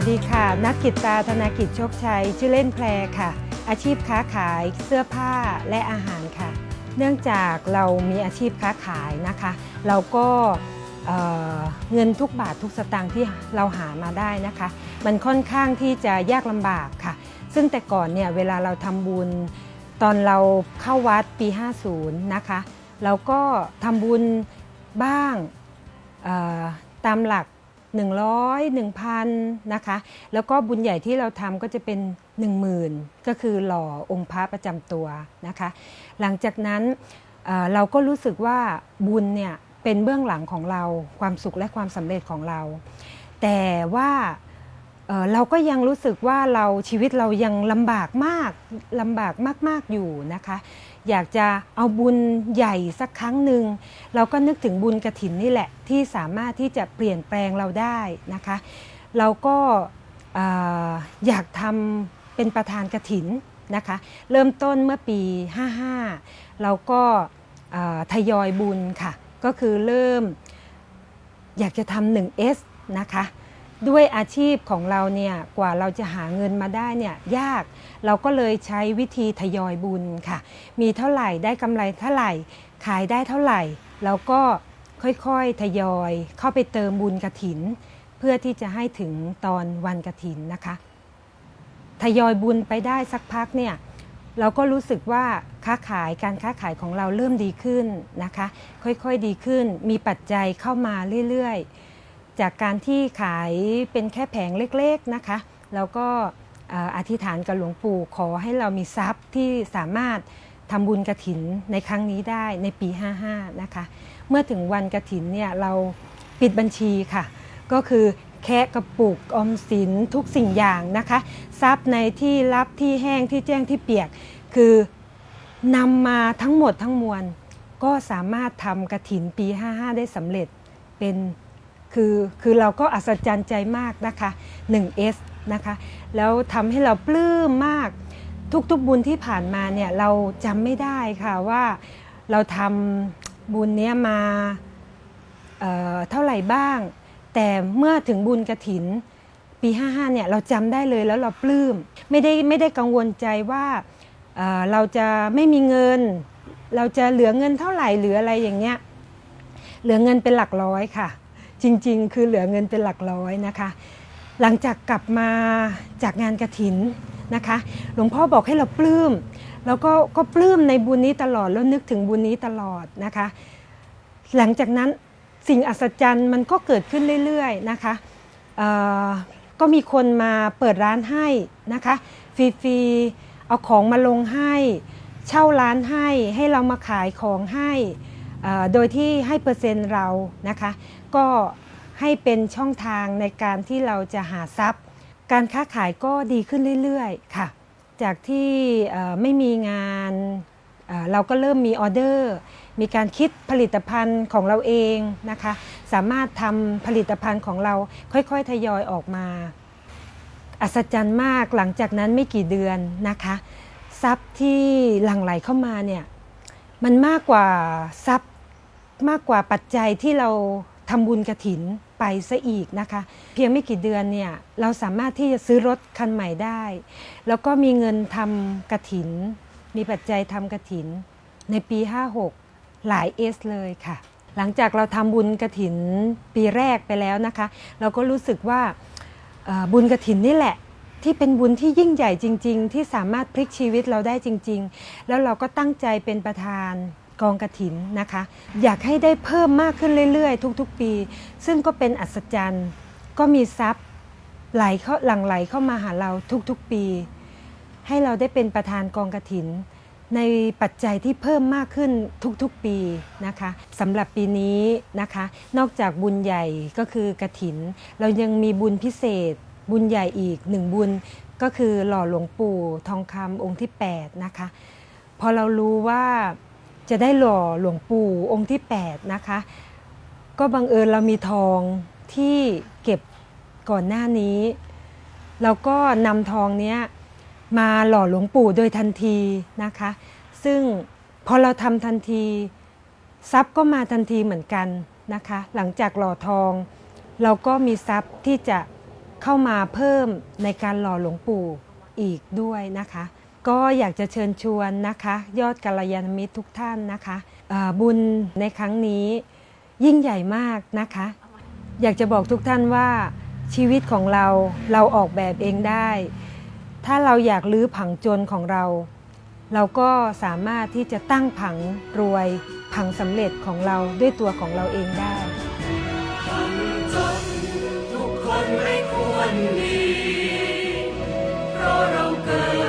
วัสดีค่ะ นักกิจตาธนากิจโชคชัย ชื่อเล่นแพรค่ะ อาชีพค้าขายเสื้อผ้าและอาหารค่ะ เนื่องจากเรามีอาชีพค้าขายนะคะ เราก็เเงินทุกบาททุกสตางค์ที่เราหามาได้นะคะ มันค่อนข้างที่จะยากลำบากค่ะ ซึ่งแต่ก่อนเนี่ยเวลาเราทำบุญตอนเราเข้าวัดปี 50 นะคะ เราก็ทำบุญบ้างตามหลัก 100 1,000นะคะ แล้วก็บุญใหญ่ที่เราทำก็จะเป็น 10,000 ก็คือหล่อองค์พระประจำตัวนะคะ หลังจากนั้นเเราก็รู้สึกว่าบุญเนี่ยเป็นเบื้องหลังของเราความสุขและความสำเร็จของเรา แต่ว่าเเราก็ยังรู้สึกว่าเราชีวิตเรายังลำบากมากลำบากมาก ๆอยู่นะคะ อยากจะเอาบุญใหญ่สักครั้งหนึ่งเราก็นึกถึงบุญกระถินนี่แหละที่สามารถที่จะเปลี่ยนแปลงเราได้นะคะ เราก็ออยากทำเป็นประธานกระถินนะคะ เริ่มต้นเมื่อปี 55 เราก็ทยอยบุญค่ะ ก็คือเริ่มอยากจะทำ 1S นะคะ ด้วยอาชีพของเราเนี่ยกว่าเราจะหาเงินมาได้เนี่ยยากเราก็เลยใช้วิธีทยอยบุญค่ะ มีเท่าไหร่ได้กำไรเท่าไหร่ ขายได้เท่าไหร่เราก็ค่อยๆทยอยเข้าไปเติมบุญกระถิน เพื่อที่จะให้ถึงตอนวันกระถินนะคะ ทยอยบุญไปได้สักพักเนี่ยเราก็รู้สึกว่าค้าขายการค้าขายของเราเริ่มดีขึ้นนะคะ ค่อยๆดีขึ้น มีปัจจัยเข้ามาเรื่อยๆ จากการที่ขายเป็นแค่แผงเล็กๆนะคะเราก็อธิษฐานกับหลวงปู่ขอให้เรามีทรัพย์ที่สามารถทำบุญกระถินในครั้งนี้ได้ในปี 55 นะคะ เมื่อถึงวันกระถินเนี่ยเราปิดบัญชีค่ะ ก็คือแคะกระปุกออมสินทุกสิ่งอย่างนะคะทรัพย์ในที่รับที่แห้งที่แจ้งที่เปียก คือนำมาทั้งหมดทั้งมวล ก็สามารถทำกระถินปี 55 ได้สำเร็จเป็น คือคือเราก็อัศจรรย์ใจมากนะคะ 1S นะคะแล้วทำให้เราปลื้มมากทุกๆบุญที่ผ่านมาเนี่ยเราจำไม่ได้ค่ะว่าเราทำบุญเนี้ยมาเเท่าไหร่บ้าง แต่เมื่อถึงบุญกระถินปี 55เนี่ยเราจำได้เลยแล้วเราปลื้มไม่ได้ไม่ได้กังวลใจว่าเเราจะไม่มีเงิน เราจะเหลือเงินเท่าไหร่หรืออะไรอย่างเงี้ยเหลือเงินเป็นหลักร้อยค่ะ จริง ๆ คือเหลือเงินเป็นหลักร้อยนะคะ หลังจากกลับมาจากงานกระถินนะคะ หลวงพ่อบอกให้เราปลื้มแล้วก็ก็ปลื้มในบุญนี้ตลอดแล้วนึกถึงบุญนี้ตลอดนะคะ หลังจากนั้นสิ่งอัศจรรย์มันก็เกิดขึ้นเรื่อยๆนะคะก็มีคนมาเปิดร้านให้นะคะฟรีๆเอาของมาลงให้ เช่าร้านให้ให้เรามาขายของให้ โดยที่ให้เปอร์เซ็นต์เรานะคะ ก็ให้เป็นช่องทางในการที่เราจะหาทรัพย์ การค้าขายก็ดีขึ้นเรื่อยๆค่ะ จากที่ไม่มีงานเเราก็เริ่มมีออเดอร์ มีการคิดผลิตภัณฑ์ของเราเองนะคะ สามารถทำผลิตภัณฑ์ของเราค่อยๆ ทยอยออกมา อัศจรรย์มากหลังจากนั้นไม่กี่เดือนนะคะ ทรัพย์ที่หลั่งไหลเข้ามาเนี่ย มันมากกว่าทรัพย์มากกว่าปัจจัยที่เราทำบุญกระถินไปซะอีกนะคะ เพียงไม่กี่เดือนเนี่ยเราสามารถที่จะซื้อรถคันใหม่ได้ แล้วก็มีเงินทำกระถิน มีปัจจัยทำกระถิน ในปี 56 หลายเอสเลยค่ะ หลังจากเราทำบุญกระถินปีแรกไปแล้วนะคะ เราก็รู้สึกว่าบุญกระถินนี่แหละ ที่เป็นบุญที่ยิ่งใหญ่จริง ๆ ที่สามารถพลิกชีวิตเราได้จริง ๆ แล้วเราก็ตั้งใจเป็นประธานกองกระถินนะคะ อยากให้ได้เพิ่มมากขึ้นเรื่อย ๆ ทุก ๆ ปี ซึ่งก็เป็นอัศจรรย์ ก็มีทรัพย์ไหลเข้าหลั่งไหลเข้ามาหาเราทุกๆปี ให้เราได้เป็นประธานกองกระถิน ในปัจจัยที่เพิ่มมากขึ้นทุกๆปีนะคะสำหรับปีนี้นะคะ นอกจากบุญใหญ่ก็คือกระถิน เรายังมีบุญพิเศษ บุญใหญ่อีกหนึ่งบุญก็คือหล่อหลวงปู่ทองคำองค์ที่8นะคะพอเรารู้ว่าจะได้หล่อหลวงปู่องค์ที่8นะคะก็บังเอิญเรามีทองที่เก็บก่อนหน้านี้เราก็นำทองเนี้ยมาหล่อหลวงปู่โดยทันทีนะคะ ซึ่งพอเราทำทันทีทรัพย์ก็มาทันทีเหมือนกันนะคะ หลังจากหล่อทอง เราก็มีทรัพย์ที่จะ เข้ามาเพิ่มในการหล่อหลวงปู่อีกด้วยนะคะ ก็อยากจะเชิญชวนนะคะ ยอดกัลยาณมิตรทุกท่านนะคะ บุญในครั้งนี้ยิ่งใหญ่มากนะคะ อยากจะบอกทุกท่านว่าชีวิตของเราเราออกแบบเองได้ ถ้าเราอยากลื้อผังจนของเรา เราก็สามารถที่จะตั้งผังรวยผังสำเร็จของเราด้วยตัวของเราเองได้ันนี้เพราะเราเกิด